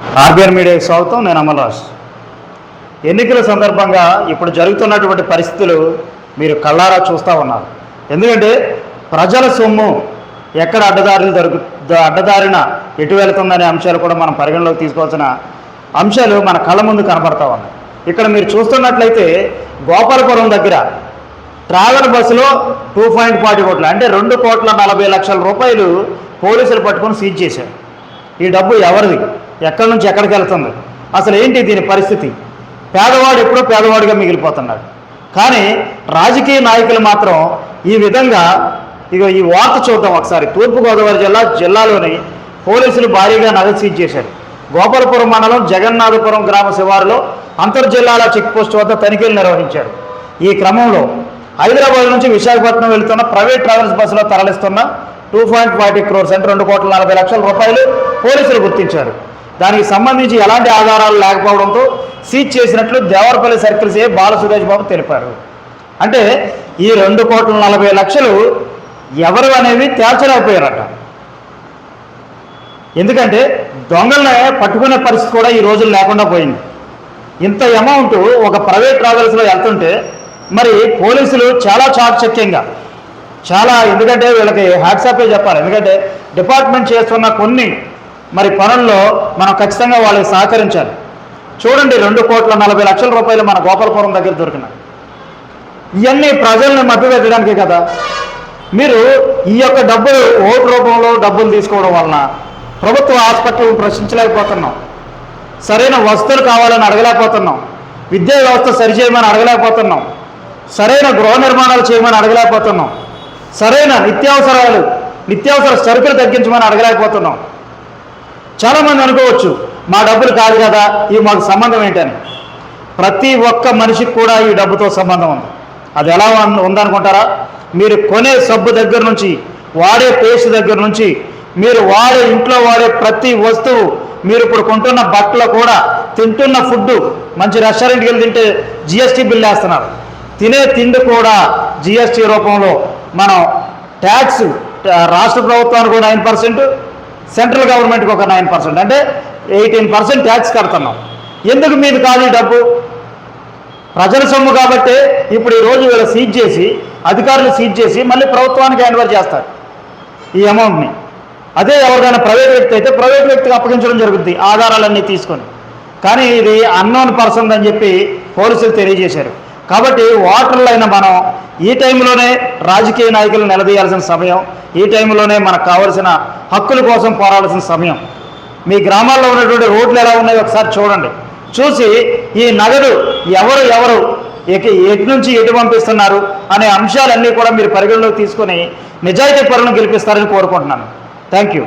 RBR మీడియాకి స్వాగతం నేను అమలరాజ్ ఎన్నికల సందర్భంగా ఇప్పుడు జరుగుతున్నటువంటి పరిస్థితులు మీరు కళ్ళారా చూస్తూ ఉన్నారు. ఎందుకంటే ప్రజల సొమ్ము ఎక్కడ అడ్డదారులు దొరుకు అడ్డదారిన ఎటు వెళుతుందనే అంశాలు కూడా మనం పరిగణలోకి తీసుకోవాల్సిన అంశాలు మన కళ్ళ ముందు కనబడతా ఉన్నాయి. ఇక్కడ మీరు చూస్తున్నట్లయితే గోపాలపురం దగ్గర ట్రావెల్ బస్సులో టూ పాయింట్ ఫార్టీ కోట్లు అంటే రెండు కోట్ల నలభై లక్షల రూపాయలు పోలీసులు పట్టుకొని సీజ్ చేశారు. ఈ డబ్బు ఎవరిది? ఎక్కడి నుంచి ఎక్కడికి వెళ్తుంది? అసలు ఏంటి దీని పరిస్థితి? పేదవాడు ఎప్పుడో పేదవాడిగా మిగిలిపోతున్నాడు. కానీ రాజకీయ నాయకులు మాత్రం ఈ విధంగా ఇక ఈ వార్త చూద్దాం ఒకసారి. తూర్పుగోదావరి జిల్లా జిల్లాలోని పోలీసులు భారీగా నగదు సీజ్ చేశారు. గోపాలపురం మండలం జగన్నాథపురం గ్రామ శివారులో అంతర్జిల్లాల చెక్పోస్ట్ వద్ద తనిఖీలు నిర్వహించారు. ఈ క్రమంలో హైదరాబాద్ నుంచి విశాఖపట్నం వెళ్తున్న ప్రైవేట్ ట్రావెల్స్ బస్సులో తరలిస్తున్న టూ పాయింట్ ఫార్టీ క్రోర్స్ అంటే రెండు కోట్ల నలభై లక్షల రూపాయలు పోలీసులు గుర్తించారు. దానికి సంబంధించి ఎలాంటి ఆధారాలు లేకపోవడంతో సీజ్ చేసినట్లు దేవరపల్లి సర్కిల్స్ ఏ బాల సురేష్ బాబు తెలిపారు. అంటే ఈ రెండు కోట్ల నలభై లక్షలు ఎవరు అనేవి తేల్చలేకపోయారట. ఎందుకంటే దొంగలనే పట్టుకునే పరిస్థితి కూడా ఈ రోజులు లేకుండా పోయింది. ఇంత అమౌంట్ ఒక ప్రైవేట్ ట్రావెల్స్లో వెళ్తుంటే మరి పోలీసులు చాలా చాకచక్యంగా చాలా ఎందుకంటే వీళ్ళకి హ్యాట్సాపే చెప్పాలి. ఎందుకంటే డిపార్ట్మెంట్ చేస్తున్న కొన్ని మరి పనుల్లో మనం ఖచ్చితంగా వాళ్ళకి సహకరించాలి. చూడండి రెండు కోట్ల నలభై లక్షల రూపాయలు మన గోపాలపురం దగ్గర దొరికినాయి. ఇవన్నీ ప్రజల్ని మభ్యపెట్టడానికే కదా. మీరు ఈ యొక్క డబ్బులు ఓటు రూపంలో డబ్బులు తీసుకోవడం వలన ప్రభుత్వ హాస్పిటల్ ప్రశ్నించలేకపోతున్నాం. సరైన వస్తువులు కావాలని అడగలేకపోతున్నాం. విద్యా వ్యవస్థ సరిచేయమని అడగలేకపోతున్నాం. సరైన గృహ నిర్మాణాలు చేయమని అడగలేకపోతున్నాం. సరైన నిత్యావసరాలు నిత్యావసర సరుకులు తగ్గించమని అడగలేకపోతున్నాం. చాలామంది అనుకోవచ్చు మా డబ్బులు కాదు కదా ఇవి మాకు సంబంధం ఏంటని. ప్రతి ఒక్క మనిషికి కూడా ఈ డబ్బుతో సంబంధం ఉంది. అది ఎలా ఉందనుకుంటారా? మీరు కొనే సబ్బు దగ్గర నుంచి వాడే పేస్ట్ దగ్గర నుంచి మీరు వాడే ఇంట్లో వాడే ప్రతి వస్తువు మీరు ఇప్పుడు కొంటున్న బట్టలు కూడా తింటున్న ఫుడ్ మంచి రెస్టారెంట్కి వెళ్ళి తింటే జిఎస్టీ బిల్ వేస్తున్నారు. తినే తిండి కూడా జిఎస్టీ రూపంలో మనం ట్యాక్స్ రాష్ట్ర ప్రభుత్వానికి కూడా నైన్ పర్సెంట్ సెంట్రల్ గవర్నమెంట్కి ఒక నైన్ పర్సెంట్. అంటే ఎయిటీన్ పర్సెంట్ ట్యాక్స్ కడుతున్నాం. ఎందుకు మీది కాదు డబ్బు? ప్రజల సొమ్ము కాబట్టి ఇప్పుడు ఈ రోజు వీళ్ళు సీజ్ చేసి అధికారులు సీజ్ చేసి మళ్ళీ ప్రభుత్వానికి హ్యాండ్ చేస్తారు ఈ అమౌంట్ని. అదే ఎవరికైనా ప్రైవేట్ వ్యక్తి అయితే ప్రైవేట్ వ్యక్తికి అప్పగించడం జరుగుద్ది ఆధారాలన్నీ తీసుకొని. కానీ ఇది అన్నోన్ పర్సన్ అని చెప్పి పోలీసులు తెలియజేశారు. కాబట్టి ఓటర్లైన మనం ఈ టైంలోనే రాజకీయ నాయకులు నిలదీయాల్సిన సమయం ఈ టైంలోనే మనకు కావలసిన హక్కుల కోసం పోరాడాల్సిన సమయం. మీ గ్రామాల్లో ఉన్నటువంటి రోడ్లు ఎలా ఉన్నాయో ఒకసారి చూడండి. చూసి ఈ నగదు ఎవరు ఎవరు ఎటు నుంచి ఎటు పంపిస్తున్నారు అనే అంశాలన్నీ కూడా మీరు పరిగణలోకి తీసుకొని నిజాయితీ పరులను గెలిపిస్తారని కోరుకుంటున్నాను. Thank you